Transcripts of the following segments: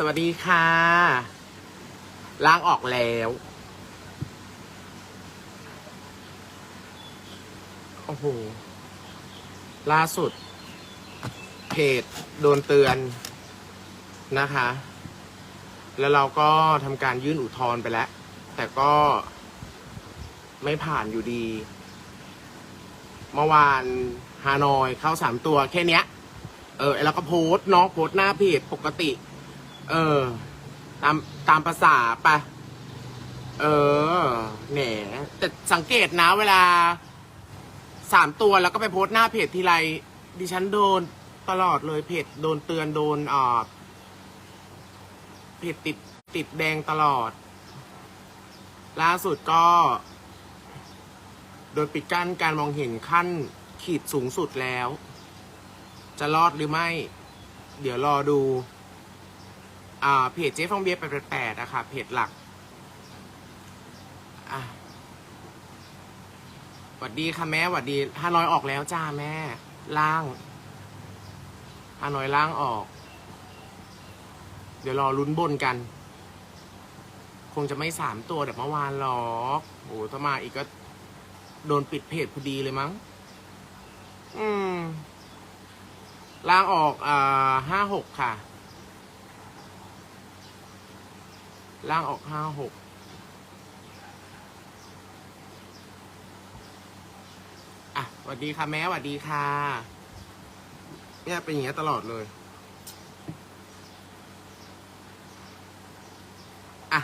สวัสดีค่ะ ล้างออกแล้ว โอ้โห ล่าสุด เพจโดนเตือนนะคะ แล้วเราก็ทำการยื่นอุทธรณ์ไปแล้ว แต่ก็ไม่ผ่านอยู่ดี เมื่อวานฮานอยเข้าสามตัวแค่เนี้ยเออแล้วก็โพสต์เนาะโพสต์หน้าเพจปกติ เออ ตามตามภาษาปะเออแหนแต่สังเกตนะเวลาสามตัวแล้วก็ไปโพสต์หน้าเพจทีไรดิฉันโดนตลอดเลยเพจโดนเตือนโดนอ่าเพจติดติดแดงตลอด ล่าสุดก็ โดนปิดกั้นการมองเห็นขั้นขีดสูงสุดแล้ว จะรอดหรือไม่ เดี๋ยวรอดู เพจเจ๊ฟองเบียร์แปดแปดอะคะเพจหลักอะหวัดดีค่ะแม่หวัดดีฮานอยออกแล้วจ้าแม่ ล่างฮานอยล่างออก เดี๋ยวรอลุ้นบนกัน คงจะไม่สามตัวแบบเมื่อวานหรอกโอ้ถ้ามาอีกก็โดนปิดเพจพอดีเลยมั้ง อืม ล่างออกอ่าห้าหกค่ะ ล่างออกห้าหกอะสวัสดีค่ะแม่สวัสดีค่ะ เนี่ยเป็นอย่างเงี้ยตลอดเลย อะ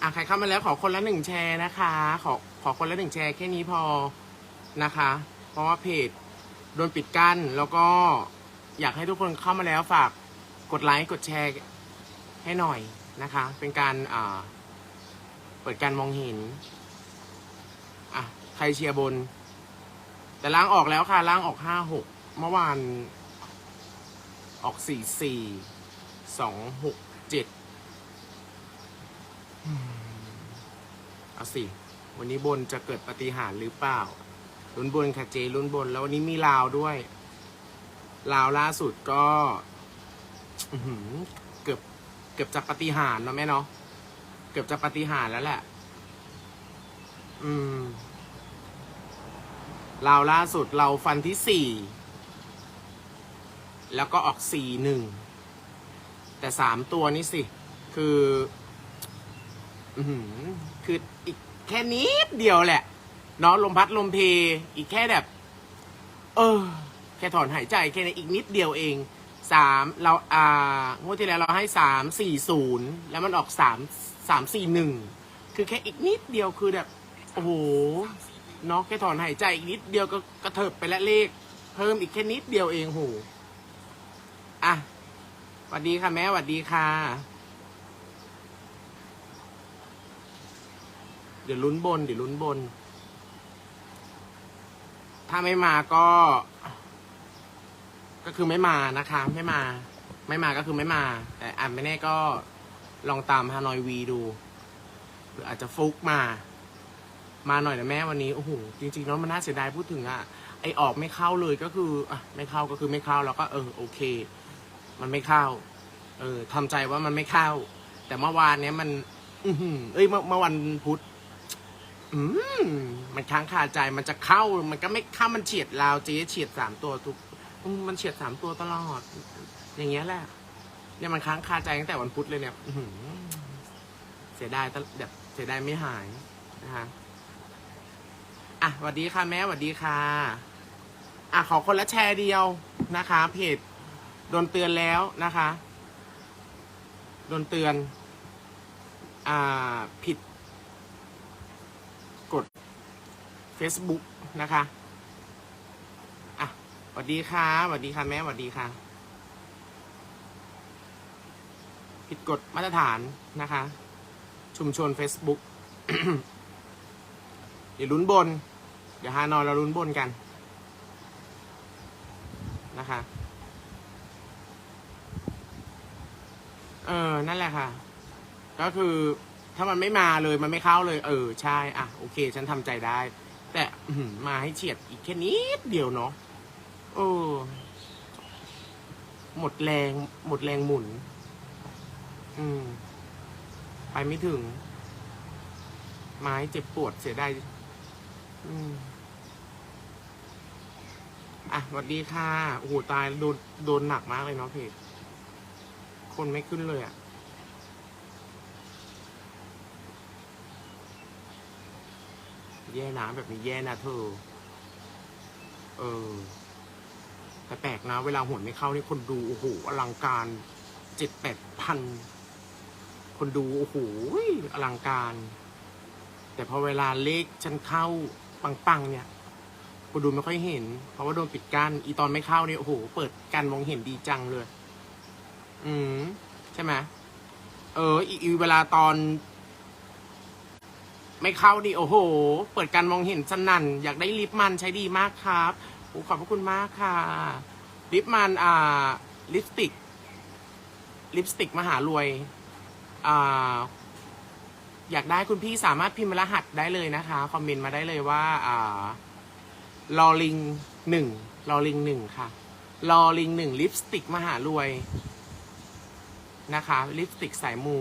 อะ ใครเข้ามาแล้วขอคนละหนึ่งแชร์นะคะ ขอขอคนละหนึ่งแชร์แค่นี้พอนะคะ เพราะว่าเพจโดนปิดกั้นแล้วก็อยากให้ทุกคนเข้ามาแล้วฝาก กดไลค์กดแชร์ให้หน่อยนะคะ เป็นการเปิดการมองเห็นอะใครเชียร์บน แต่ล้างออกแล้วค่ะ ล้างออกห้าหกเมื่อวานออกสี่สี่สองหกเจ็ดเอาสิ วันนี้บนจะเกิดปฏิหารหรือเปล่าลุ้นบนค่ะเจลุ้นบน แล้ววันนี้มีลาวด้วย ลาวล่าสุดก็ อื้อหือเกือบเกือบจะปฏิหารย์เนาะแม่เนาะเกือบจะปฏิหารย์แล้วแหละ อืมลาล่าสุดเราฟันที่สี่ แล้วก็ออกสี่หนึ่ง แต่สามตัวนี้สิ คือ อือหือคืออีกแค่นิดเดียวแหละ เนาะลมพัดลมเพ อีกแค่แบบ เออ แค่ถอนหายใจแค่นี้อีกนิดเดียวเอง สามเราอ่างวดที่แล้วเราให้สามสี่ศูนย์แล้วมันออกสามสามสี่หนึ่งคือแค่อีกนิดเดียวคือแบบโอ้โหเนาะแค่ถอนหายใจอีกนิดเดียวก็กระเถิบไปแล้วเลข เพิ่มอีกแค่นิดเดียวเองโหอะสวัสดีค่ะแม่สวัสดีค่ะ เดี๋ยวลุ้นบน เดี๋ยวลุ้นบน ถ้าไม่มาก็ ก็คือไม่มานะคะไม่มา ไม่มาก็คือไม่มา แต่อ่านไม่แน่ก็ลองตามฮานอยวีดูหรืออาจจะฟุกมา มาหน่อยนะแม่วันนี้โอ้โหจริงๆเนาะมันน่าเสียดายพูดถึงอะไอออกไม่เข้าเลยก็คืออะไม่เข้าก็คือไม่เข้าแล้วก็เออโอเค มันไม่เข้า เออทำใจว่ามันไม่เข้า แต่เมื่อวานเนี้ยมัน อือหือเอ้ยเมื่อเมื่อวันพุธอืมมันค้างคาใจมันจะเข้า มันก็ไม่เข้ามันเฉียดราวเจ๊เฉียดสามตัวทุก อืมมันเฉียดสามตัวตลอด อย่างเงี้ยแหละ เนี่ยมันค้างคาใจตั้งแต่วันพุธเลยเนี่ยอื้อหือเสียดายตะแบบเสียดายไม่หายนะคะอะสวัสดีค่ะแม่สวัสดีค่ะ อะขอคนละแชร์เดียวนะคะ เพจโดนเตือนแล้วนะคะ โดนเตือน อ่าผิด กด Facebook นะคะ วัสดีค่ะสวัสดีค่ะแม่สวัสดีค่ะ ผิดกฎมาตรฐานนะคะ ชุมชน Facebook เดี๋ยวลุ้นบน เดี๋ยวฮานอยเราลุ้นบนกันนะคะ เออ นั่นแหละค่ะ ก็คือถ้ามันไม่มาเลยมันไม่เข้าเลย เออ ใช่ อะ โอเค ฉันทำใจได้ แต่มาให้เฉียดอีกแค่นิดเดียวเนาะ โอ้หมดแรง หมดแรงหมุน อืม ไปไม่ถึง ไม้เจ็บปวดเสียดายอืมอะสวัสดีค่ะ โอ้โห ตายโดนโดนหนักมากเลยเนาะเพจคนไม่ขึ้นเลยอะ่ะ แย่นะแบบนี้แย่นะเธอ เออ แต่แปลกนะ เวลาหวนไม่เข้านี่คนดูโอ้โหอลังการเจ็ดแปดพัน คนดูโอ้โหอลังการ แต่พอเวลาเลขฉันเข้าปังๆเนี่ยคนดูไม่ค่อยเห็น เพราะว่าโดนปิดกั้นอีตอนไม่เข้าเนี่ยโอ้โหเปิดกันมองเห็นดีจังเลย อืมใช่ไหมเอออีเวลาตอน ไม่เข้าดิโอ้โห เปิดการมองเห็นสนั่น อยากได้ลิปมันใช้ดีมากครับ ขอบพระคุณมากค่ะลิปมันอ่าลิปสติก ลิปสติกมหารวยอ่าอยากได้คุณพี่สามารถพิมพ์รหัสได้เลยนะคะ คอมเมนต์มาได้เลยว่าอ่าลอลิงหนึ่งลอลิงหนึ่งค่ะลอลิงหนึ่งลิปสติกมหารวยนะคะ ลิปสติกสายมู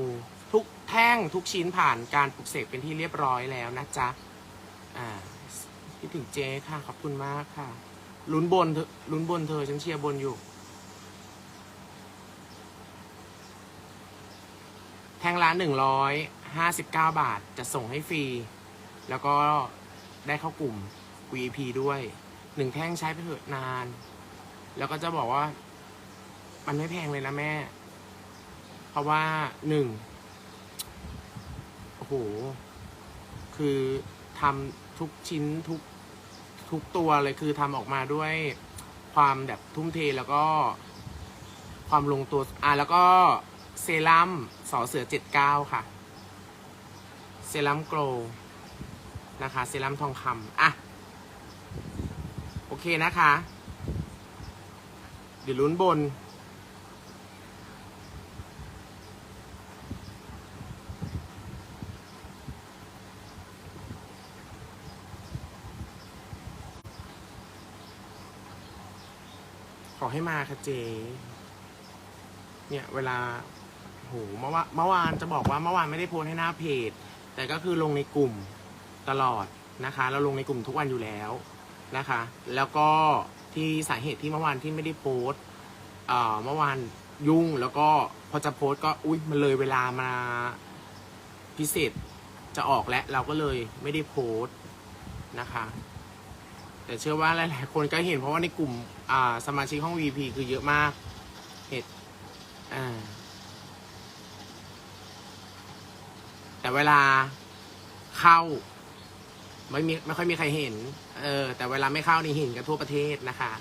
ทุกแท่งทุกชิ้นผ่านการปลุกเสกเป็นที่เรียบร้อยแล้วนะจ๊ะ อ่าคิดถึงเจ๊ค่ะ ขอบคุณมากค่ะ ลุ้นบนเธอลุ้นบนเธอ ฉันเชียร์บนอยู่ แท่งละหนึ่งร้อยห้าสิบเก้าบาทจะส่งให้ฟรี แล้วก็ได้เข้ากลุ่ม VIP ด้วยหนึ่งแท่งใช้ไปเถอะนาน แล้วก็จะบอกว่า มันไม่แพงเลยนะแม่ เพราะว่าหนึ่งโอ้โห คือทำทุกชิ้นทุก ทุกตัวเลยคือทำออกมาด้วยความแบบทุ่มเทแล้วก็ความลงตัว อะ แล้วก็เซรั่มสอเสือเจ็ดเก้าค่ะ เซรั่มโกลนะคะ เซรั่มทองคำอะ โอเคนะคะ เดี๋ยวลุ้นบน อให้มาค่ะเจเนี่ยเวลาโหเมื่อวานเมื่อวานจะบอกว่าเมื่อวานไม่ได้โพสให้หน้าเพจ แต่ก็คือลงในกลุ่มตลอดนะคะ เราลงในกลุ่มทุกวันอยู่แล้วนะคะ แล้วก็ที่สาเหตุที่เมื่อวานที่ไม่ได้โพสเอ่อเมื่อวานยุ่งแล้วก็พอจะโพสก็อุ้ยมันเลยเวลามาพิเศษจะออกแล้วเราก็เลยไม่ได้โพสนะคะ แต่เชื่อว่าหลายๆคนก็เห็นเพราะว่าในกลุ่มอ่าสมาชิกห้อง VP คือเยอะมากเหตุอ่าแต่เวลาเข้าไม่มีไม่ค่อยมีใครเห็น เออ แต่เวลาไม่เข้านี่เห็นกันทั่วประเทศนะคะ